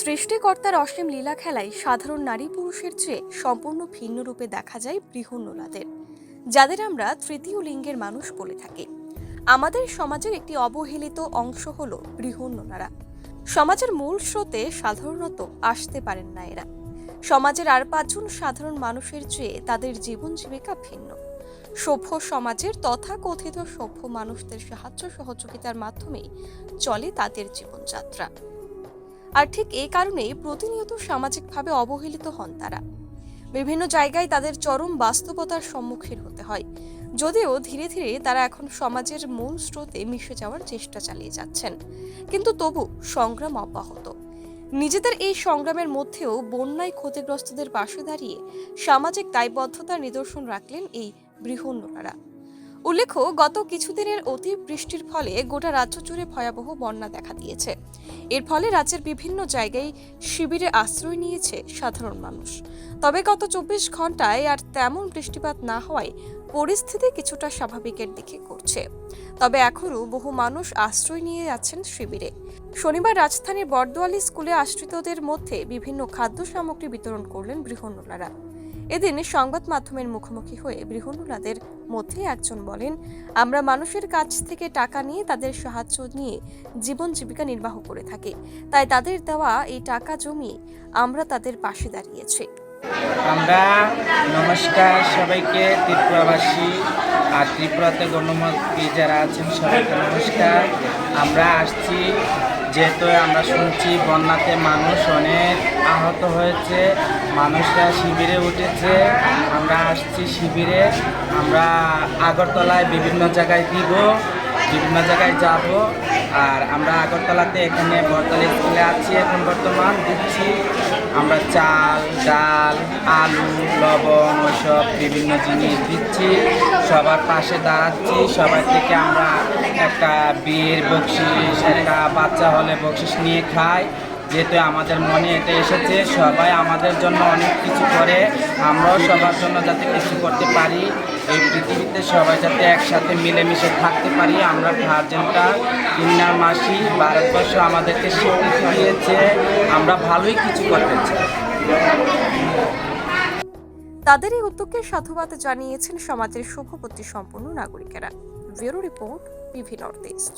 সৃষ্টিকর্তার অসীম লীলা খেলায় সাধারণ নারী পুরুষের চেয়ে সম্পূর্ণ ভিন্ন রূপে দেখা যায় বৃহন্নলাদের যাদের আমরা তৃতীয় লিঙ্গের মানুষ বলে থাকি। আমাদের সমাজের একটি অবহেলিত অংশ হল বৃহন্নলারা সমাজের মূল স্রোতে সাধারণত আসতে পারেন না এরা। সমাজের আর পাঁচজন সাধারণ মানুষের চেয়ে তাদের জীবন জীবিকা ভিন্ন। সভ্য সমাজের তথাকথিত সভ্য মানুষদের সাহায্য সহযোগিতার মাধ্যমেই চলে তাদের জীবনযাত্রা। আর ঠিক এই কারণেই প্রতিনিয়ত সামাজিকভাবে অবহেলিত হন তারা। বিভিন্ন জায়গায় তাদের চরম বাস্তবতার সম্মুখীন হতে হয়। যদিও ধীরে ধীরে তারা এখন সমাজের মূল স্রোতে মিশে যাওয়ার চেষ্টা চালিয়ে যাচ্ছেন। কিন্তু তবু সংগ্রাম অব্যাহত। নিজেদের এই সংগ্রামের মধ্যেও বন্যায় ক্ষতিগ্রস্তদের পাশে দাঁড়িয়ে সামাজিক দায়বদ্ধতার নিদর্শন রাখলেন এই বৃহন্নরা উল্লেখ্য, গত কিছুদিনের অতি বৃষ্টির ফলে গোটা রাজ্য জুড়ে ভয়াবহ বন্যা দেখা দিয়েছে। এর ফলে রাজ্যের বিভিন্ন জায়গায় শিবিরে আশ্রয় নিয়েছে সাধারণ মানুষ। তবে গত চব্বিশ ঘন্টায় আর তেমন বৃষ্টিপাত না হওয়ায় পরিস্থিতি কিছুটা স্বাভাবিকের দিকে করছে। তবে এখনও বহু মানুষ আশ্রয় নিয়ে যাচ্ছেন শিবিরে। শনিবার রাজধানীর বর্দোয়ালি স্কুলে আশ্রিতদের মধ্যে বিভিন্ন খাদ্য সামগ্রী বিতরণ করলেন বৃহন্নলারা এদিন সংবাদ মাধ্যমের মুখোমুখি হয়ে বৃহন্নলাদের মধ্যে একজন বলেন, আমরা মানুষের কাছ থেকে টাকা নিয়ে তাদের সাহায্য নিয়ে জীবন জীবিকা নির্বাহ করে থাকি। তাই তাদের দেওয়া এই টাকা জমিয়ে আমরা তাদের পাশে দাঁড়িয়েছি। আমরা নমস্কার সবাইকে। ত্রিপুরাবাসী আর ত্রিপুরাতে গণ্যমাতি যারা আছেন সবাইকে নমস্কার। আমরা আসছি, যেহেতু আমরা শুনছি বন্যাতে মানুষ অনেক আহত হয়েছে, মানুষরা শিবিরে উঠেছে, আমরা আসছি শিবিরে, আমরা আগরতলায় বিভিন্ন জায়গায় দিব, বিভিন্ন জায়গায় যাব, আর আমরা আগরতলাতে এখানে বর্তমানে স্কুলে আছি এখন বর্তমান, দিচ্ছি। আমরা চাল, ডাল, আলু, লবণ, ওসব বিভিন্ন জিনিস দিচ্ছি, সবার পাশে দাঁড়াচ্ছি সবাই থেকে আমরা একটা বিয়ের বকশিস, একটা বাচ্চা হলে বকশিস নিয়ে খাই। যেহেতু আমাদের মনে এটা এসেছে, সবাই আমাদের জন্য অনেক কিছু করে। আমরাও সবার জন্য যাতে কিছু করতে পারি। এই পৃথিবীতে সবাই যাতে একসাথে মিলেমিশে থাকতে পারি। আমরা গার্জেনটা ইন্নার মাসি, ভারতবর্ষ আমাদেরকে স্বীকৃতি দিয়েছে। আমরা ভালোই কিছু করতে চাই। তাদের এই উদ্যোগকে সাধুবাদ জানিয়েছেন সমাজের শুভবুদ্ধি সম্পন্ন নাগরিকেরা। Bureau report PV north east.